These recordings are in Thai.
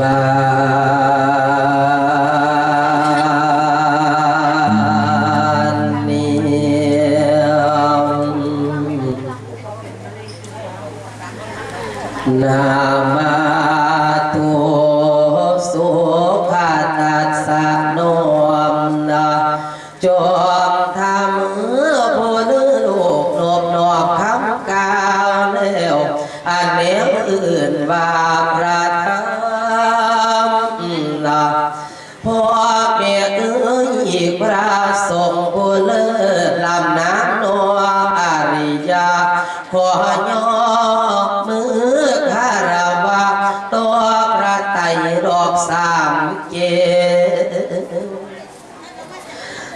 บานเนีนามาตุสุภาตัสสะโนมนาจอ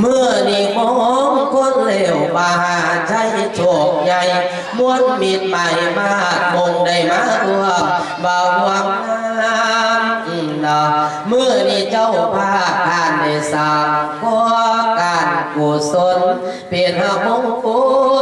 เมื่อนี่มองคนเลวมาใช้โชคใหญ่ม้วนมิดใหม่มากมงได้มารวมบ่าวหวังน้ำนาเมื่อนี่เจ้าภาพการได้สางขอการกุศลเปลี่ยนหมงค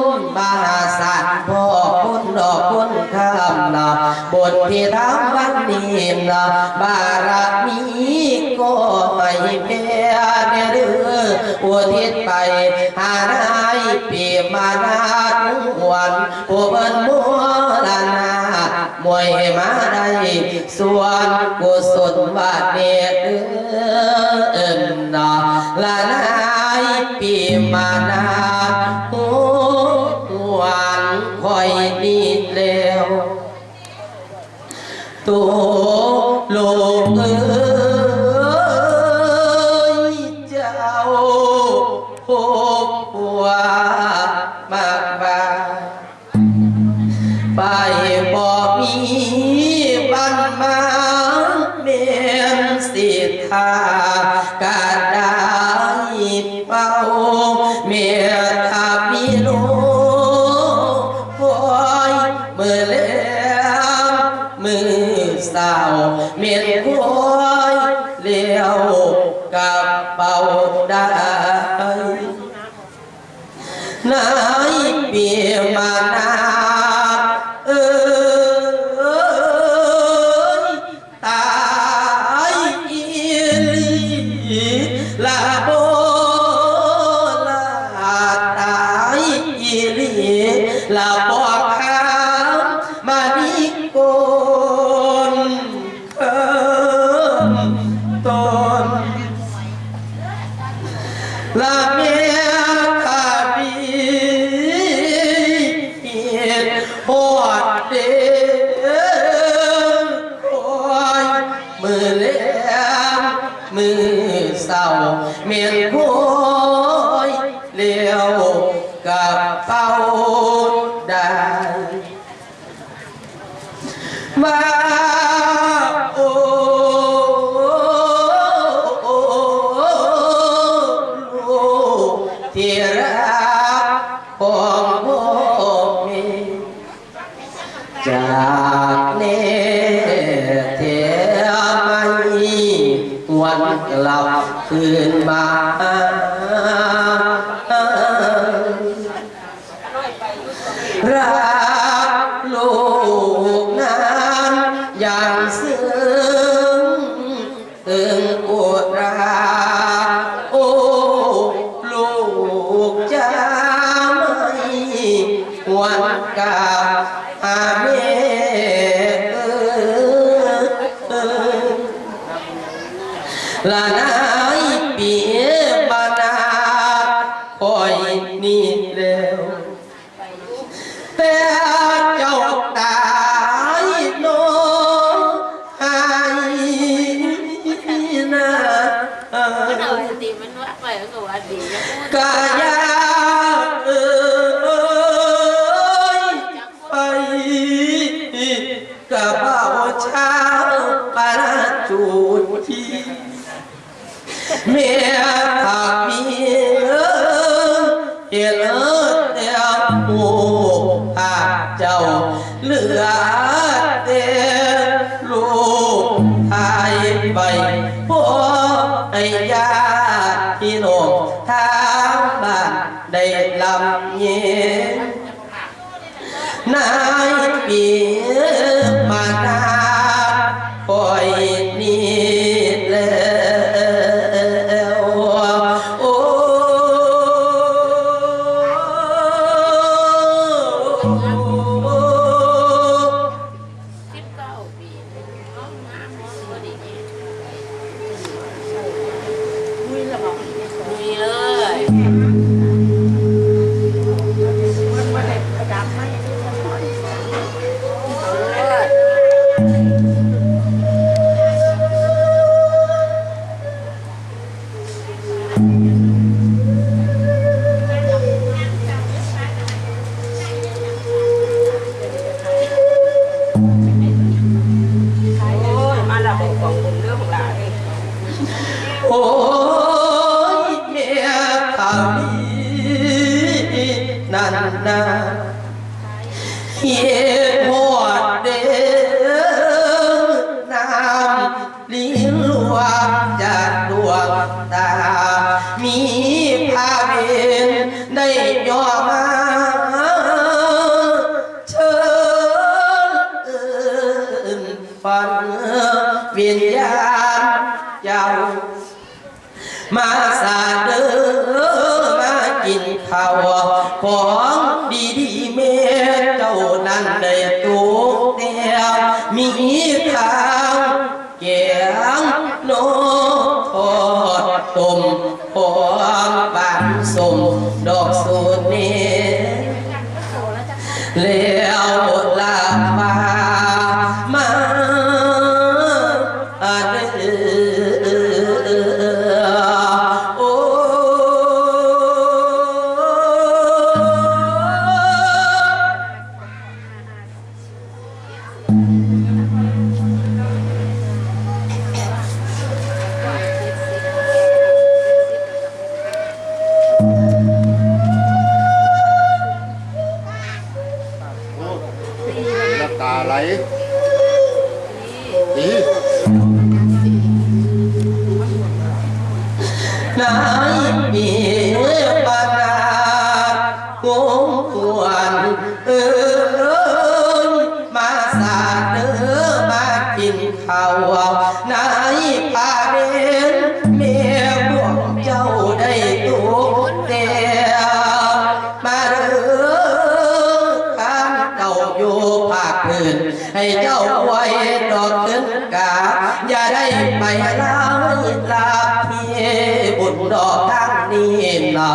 ลมหาศาลพ่อคุณดอกคุณข้ามนาบทที่ทำวันนี้นาบารมี ทิศไป หานายปีมานาทุกวันผู้เพิ่นมัวลานามวยมาได้ส่วนกุศลบาดเนตรเอิ้นนาลานายปีมานาทุกวันคอยดีแล้วตัวลู เมียทับมีลูกโอยเมื่อแล้วมือสาวเมียน La mia capi hoate oi mơ lem mơ sao miền khôi liều gặp bao đài mà ô วันกลับคืนมาน กายาเอ้ยไปกับเบาเช้าปาจูทีเมียขามีเออเห็นเออเดียวหมูหาเจ้าเหลือ นายปี มาสาเด้อมากินข้าวของดีดีๆแม่เจ้านั้นได้ตุกเตียมีทางแกงโนทอดต้มหอมบานสมดอกสูตรนี้แล้ว คงควรเอ้ยมาสาเด้อมากินข้าวนายพาเดนเมียพวกเจ้าได้ตุกเตียมาเด้อข้ามเจ้าอยู่ภาคพื้นให้เจ้าไว้ดอกขึ้นกาอย่าได้ไปลาลาพี่บุญดอกทางนี้นะ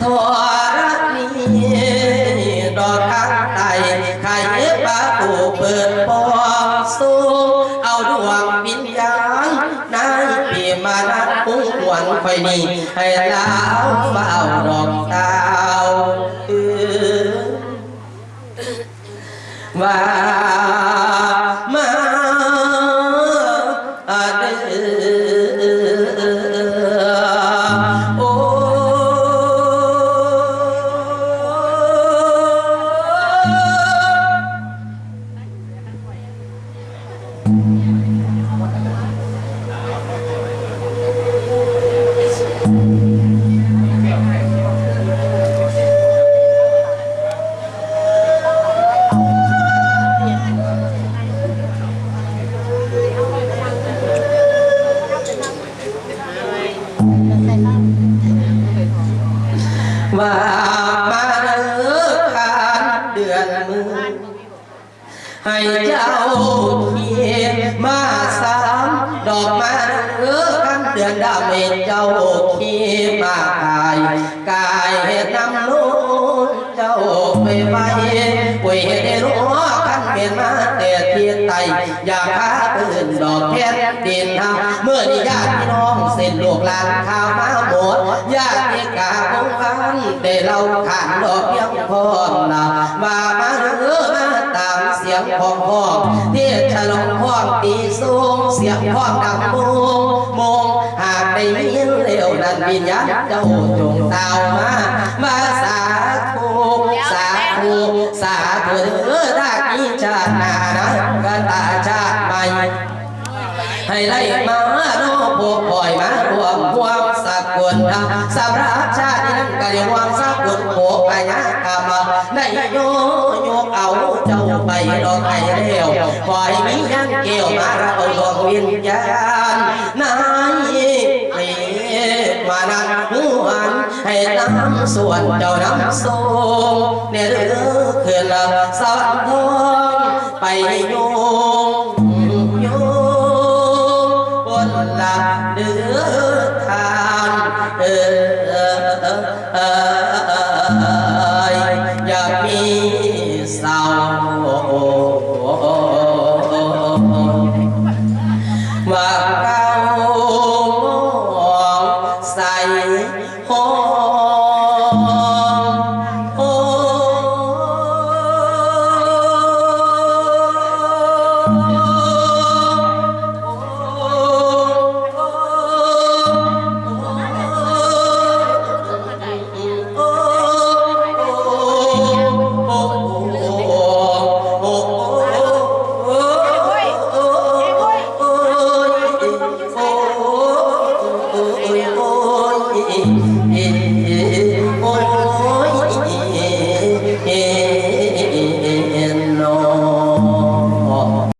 ทอ หวนไฟนี้ให้ นำนู้นเจ้าไปไว้ป่วยเหตุได้รู้กันเป็นมาแต่เทียนไตอยากพาตื่นดอกแค่ดินทำเมื่อนี้ญาติพี่น้องเส้นลูกหลานข้าวมาหมดญาติกาคงฟันได้เราขานดอกเพียงพอนะว่ามาเออมาตามเสียงของพ่อที่ฉลองพ่อตีสูงเสียงพ่อดังโมงโนั้นวิญญาณเจ้าจงตามามาสาธุสาธุสาธุเออรักนี้ชาติหนานะกันตาชาติใหม่ให้ไล่มาโนพวกปล่อยมารวมความสักคนทำสำหรับชาตินั้นก็เรียกว่าสักคนโขกายกรรมได้โยโยเอาเจ้าไปดอกไอ้เร็วปล่อยมียันเกี่ยวมาเราดวงวิญญาณ ส่วนเจ้าน้ำทรงเนื้ยเลือเขื่อนละสาวทองไปโยงโยงบนหลัะเนื้อทานเออย่ามีสาวว่าเกา